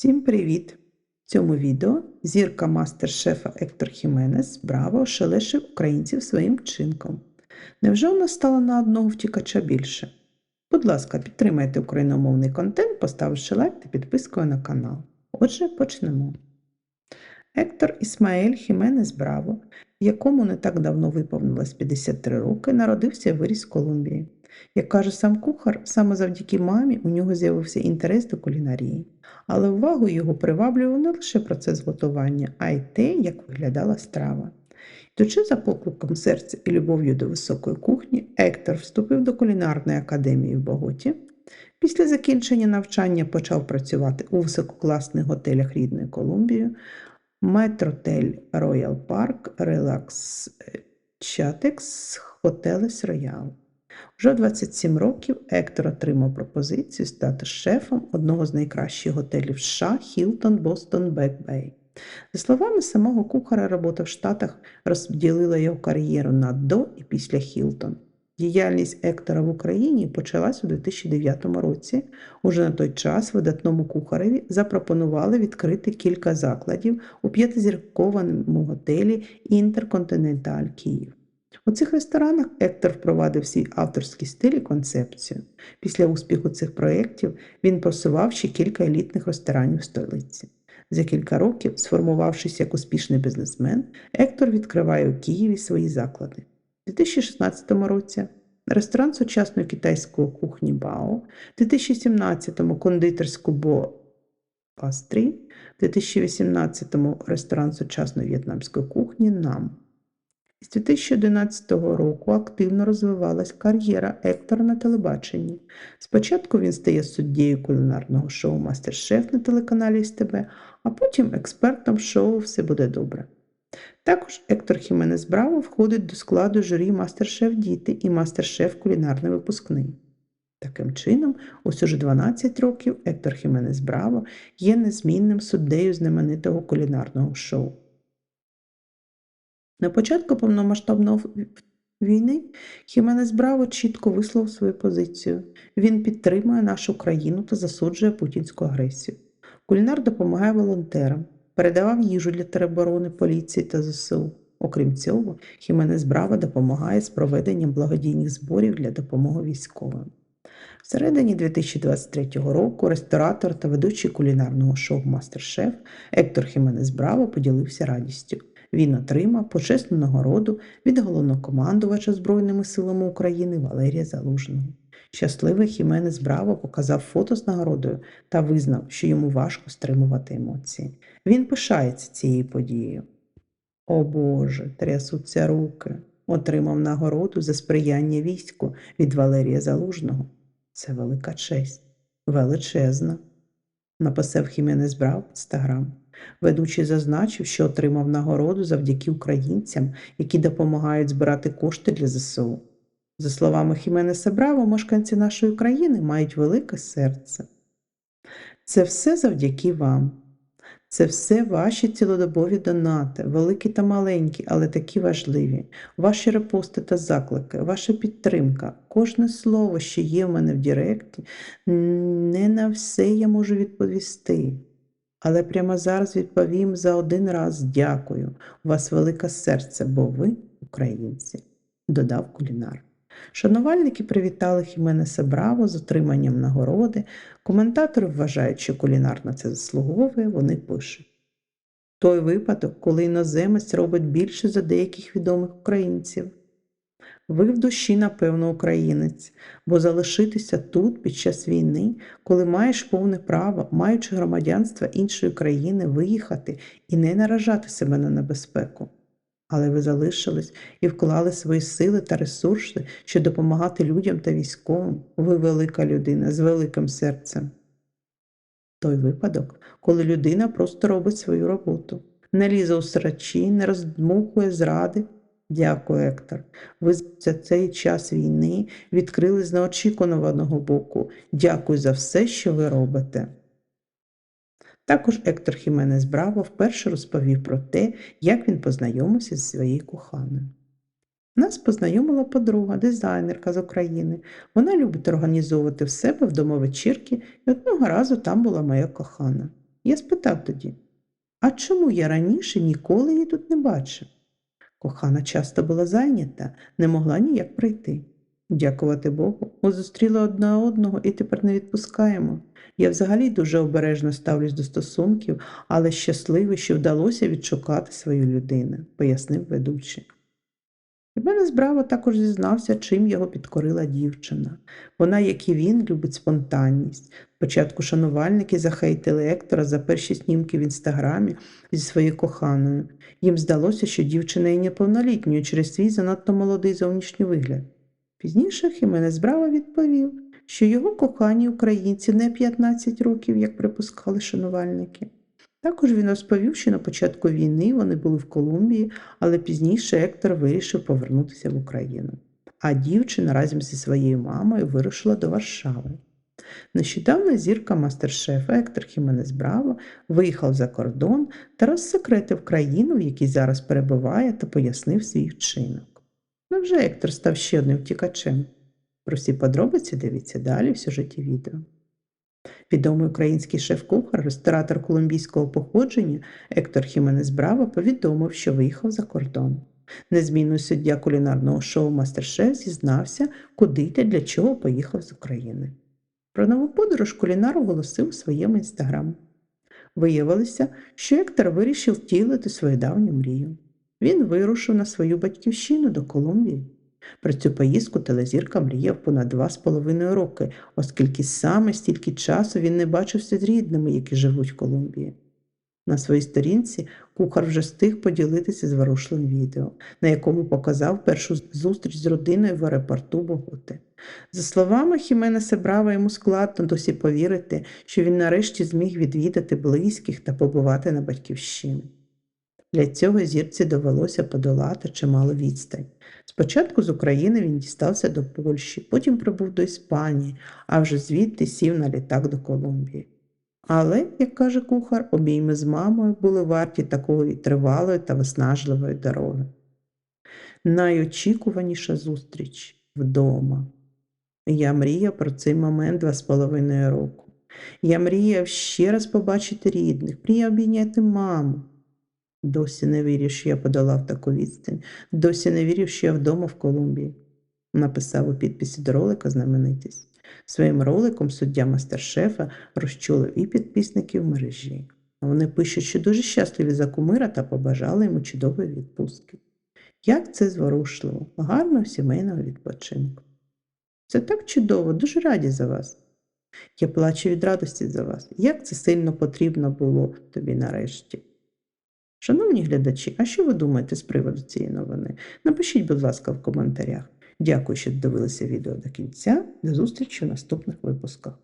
Всім привіт! В цьому відео зірка мастер-шефа Ектор Хіменес браво ошелешив українців своїм вчинком. Невже у нас стало на одного втікача більше? Будь ласка, підтримайте україномовний контент, поставивши лайк та підпискою на канал. Отже, почнемо. Ектор Ісмаель Хіменес Браво, якому не так давно виповнилось 53 роки, народився і виріс в Колумбії. Як каже сам кухар, саме завдяки мамі у нього з'явився інтерес до кулінарії, але увагу його приваблював не лише процес готування, а й те, як виглядала страва. Йдучи за покликом серця і любов'ю до високої кухні, Ектор вступив до кулінарної академії в Боготі. Після закінчення навчання почав працювати у висококласних готелях рідної Колумбії, Метротель Роял Парк, Релакс Чатекс, Хотелес Роял. Вже 27 років Ектор отримав пропозицію стати шефом одного з найкращих готелів США Хілтон Бостон Бек Бей. За словами самого кухара, робота в Штатах розділила його кар'єру на до і після Хілтон. Діяльність Ектора в Україні почалась у 2009 році. Уже на той час видатному кухареві запропонували відкрити кілька закладів у п'ятизірковому готелі Інтерконтиненталь Київ. У цих ресторанах Ектор впровадив свій авторський стиль і концепцію. Після успіху цих проєктів він просував ще кілька елітних ресторанів столиці. За кілька років, сформувавшись як успішний бізнесмен, Ектор відкриває у Києві свої заклади. У 2016 році ресторан сучасної китайської кухні Бао, у 2017-му кондитерську Бо Пастрі, в 2018-му ресторан сучасної в'єтнамської кухні Нам. З 2011 року активно розвивалась кар'єра Ектора на телебаченні. Спочатку він стає суддєю кулінарного шоу Мастер-Шеф на телеканалі СТБ, а потім експертом шоу Все буде добре. Також Ектор Хіменес Браво входить до складу журі Мастер-Шеф Діти і Мастер-Шеф Кулінарний випускний. Таким чином, ось уже 12 років Ектор Хіменес Браво є незмінним суддею знаменитого кулінарного шоу. На початку повномасштабної війни Хіменес Браво чітко висловив свою позицію. Він підтримує нашу країну та засуджує путінську агресію. Кулінар допомагає волонтерам, передавав їжу для тероборони поліції та ЗСУ. Окрім цього, Хіменес Браво допомагає з проведенням благодійних зборів для допомоги військовим. Всередині 2023 року ресторатор та ведучий кулінарного шоу Мастер-Шеф Ектор Хіменес Браво поділився радістю. Він отримав почесну нагороду від головнокомандувача Збройними силами України Валерія Залужного. Щасливий Хіменес Браво показав фото з нагородою та визнав, що йому важко стримувати емоції. Він пишається цією подією. О Боже, трясуться руки. Отримав нагороду за сприяння війську від Валерія Залужного. Це велика честь, величезна. Написав Хіменес Браво в інстаграм. Ведучий зазначив, що отримав нагороду завдяки українцям, які допомагають збирати кошти для ЗСУ. За словами Хіменеса Браво, мешканці нашої країни мають велике серце. Це все завдяки вам. Це все ваші цілодобові донати, великі та маленькі, але такі важливі, ваші репости та заклики, ваша підтримка, кожне слово, що є в мене в Діректі, не на все я можу відповісти. Але прямо зараз відповім за один раз дякую. У вас велике серце, бо ви українці, додав кулінар. Шанувальники привітали Хіменеса Браво з отриманням нагороди. Коментатори вважають, що кулінар на це заслуговує, вони пишуть. Той випадок, коли іноземець робить більше за деяких відомих українців. Ви в душі, напевно, українець, бо залишитися тут під час війни, коли маєш повне право, маючи громадянство іншої країни, виїхати і не наражати себе на небезпеку. Але ви залишились і вклали свої сили та ресурси, щоб допомагати людям та військовим. Ви велика людина з великим серцем. Той випадок, коли людина просто робить свою роботу, не лізе у срачі, не роздмухує зради. Дякую, Ектор. Ви за цей час війни відкрили з неочікуваного боку. Дякую за все, що ви робите. Також Ектор Хіменес Браво вперше розповів про те, як він познайомився зі своєю коханою. Нас познайомила подруга, дизайнерка з України. Вона любить організовувати в себе вдома вечірки, і одного разу там була моя кохана. Я спитав тоді, а чому я раніше ніколи її тут не бачив? Кохана часто була зайнята, не могла ніяк прийти. Дякувати Богу, ми зустріли одна одного і тепер не відпускаємо. Я взагалі дуже обережно ставлюсь до стосунків, але щасливий, що вдалося відшукати свою людину, пояснив ведучий. Ібенес Браво також зізнався, чим його підкорила дівчина. Вона, як і він, любить спонтанність. Спочатку шанувальники захейтили Ектора за перші снімки в інстаграмі зі своєю коханою. Їм здалося, що дівчина є неповнолітньою через свій занадто молодий зовнішній вигляд. Пізніше Хіменес Браво відповів, що його кохані українці не 15 років, як припускали шанувальники. Також він розповів, що на початку війни вони були в Колумбії, але пізніше Ектор вирішив повернутися в Україну. А дівчина разом зі своєю мамою вирушила до Варшави. Нещодавно зірка мастер-шефа Ектор Хіменес Браво виїхав за кордон та розсекретив країну, в якій зараз перебуває, та пояснив свій вчинок. Невже Ектор став ще одним втікачем? Про всі подробиці дивіться далі в сюжеті відео. Відомий український шеф-кухар, ресторатор колумбійського походження Ектор Хіменес Браво повідомив, що виїхав за кордон. Незмінний суддя кулінарного шоу Мастер-шеф зізнався, куди та для чого поїхав з України. Про нову подорож кулінар оголосив у своєму інстаграм. Виявилося, що Ектор вирішив втілити свою давню мрію. Він вирушив на свою батьківщину до Колумбії. Про цю поїздку телезірка мріяв понад два з половиною роки, оскільки саме стільки часу він не бачився з рідними, які живуть в Колумбії. На своїй сторінці кухар вже встиг поділитися зворушливим відео, на якому показав першу зустріч з родиною в аеропорту Боготи. За словами Хіменеса Брава, йому складно досі повірити, що він нарешті зміг відвідати близьких та побувати на батьківщині. Для цього зірці довелося подолати чимало відстань. Спочатку з України він дістався до Польщі, потім прибув до Іспанії, а вже звідти сів на літак до Колумбії. Але, як каже кухар, обійми з мамою були варті такої тривалої та виснажливої дороги. Найочікуваніша зустріч вдома. Я мріяв про цей момент два з половиною року. Я мріяв ще раз побачити рідних, мріяв обійняти маму. Досі не вірю, що я подолав таку відстань, досі не вірю, що я вдома в Колумбії, написав у підписі до ролика знаменитість. Своїм роликом суддя мастер-шефа розчулив і підписників мережі. Вони пишуть, що дуже щасливі за кумира та побажали йому чудової відпустки. Як це зворушливо, гарного сімейного відпочинку. Це так чудово, дуже раді за вас. Я плачу від радості за вас. Як це сильно потрібно було тобі нарешті. Шановні глядачі, а що ви думаєте з приводу цієї новини? Напишіть, будь ласка, в коментарях. Дякую, що дивилися відео до кінця. До зустрічі в наступних випусках.